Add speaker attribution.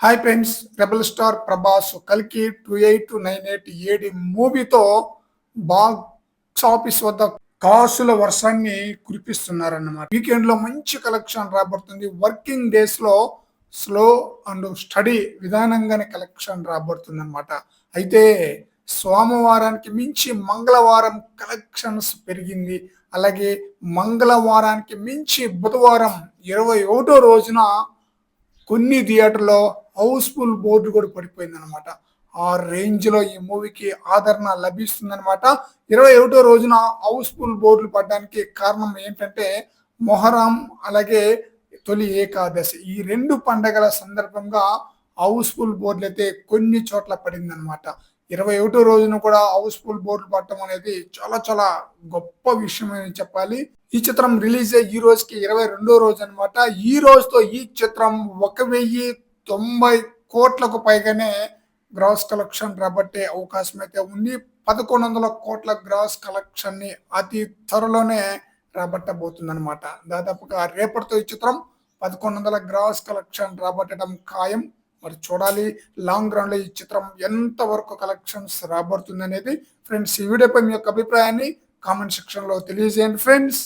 Speaker 1: Hi friends rebel star Prabhas కల్కి two eight nine eight AD మూవీతో box office వద్ద కాసుల వర్షాన్ని కురిపిస్తున్నారన్నమాట. వీకెండ్లో మంచి కలెక్షన్ రాబడుతుంది. వర్కింగ్ డేస్లో స్లో అండ్ స్టడీ విధానంగానే కలెక్షన్ రాబడుతుంది అనమాట అయితే సోమవారానికి మించి మంగళవారం కలెక్షన్స్ పెరిగింది. అలాగే మంగళవారానికి మించి బుధవారం ఇరవై ఒకటో రోజున కొన్ని థియేటర్లో హౌస్ఫుల్ బోర్డు కూడా పడిపోయింది అనమాట ఆ రేంజ్లో ఈ మూవీకి ఆదరణ లభిస్తుందనమాట ఇరవై ఒకటో రోజున హౌస్ఫుల్ బోర్డులు పడడానికి కారణం ఏంటంటే మొహరం అలాగే తొలి ఏకాదశి. ఈ రెండు పండగల సందర్భంగా హౌస్ఫుల్ బోర్డులు అయితే కొన్ని చోట్ల పడిందనమాట ఇరవై ఒకటో రోజున కూడా హౌస్ఫుల్ బోర్డులు పడటం అనేది చాలా చాలా గొప్ప విషయం అని చెప్పాలి. ఈ చిత్రం రిలీజ్ అయ్యి ఈ రోజుకి ఇరవై రెండో రోజు అనమాట ఈ రోజుతో ఈ చిత్రం ఒక వెయ్యి తొంభై కోట్లకు పైగానే గ్రాస్ కలెక్షన్ రాబట్టే అవకాశం అయితే ఉంది. పదకొండు వందల కోట్ల గ్రాస్ కలెక్షన్ని అతి త్వరలోనే రాబట్టబోతుందన్నమాట. దాదాపుగా రేపటితో ఈ చిత్రం పదకొండు వందల గ్రాస్ కలెక్షన్ రాబట్టడం ఖాయం. మరి చూడాలి లాంగ్ రన్లో ఈ చిత్రం ఎంత వరకు కలెక్షన్స్ రాబడుతుంది అనేది ఫ్రెండ్స్ ఈ వీడియోపై మీ యొక్క అభిప్రాయాన్ని కామెంట్ సెక్షన్లో తెలియజేయండి ఫ్రెండ్స్.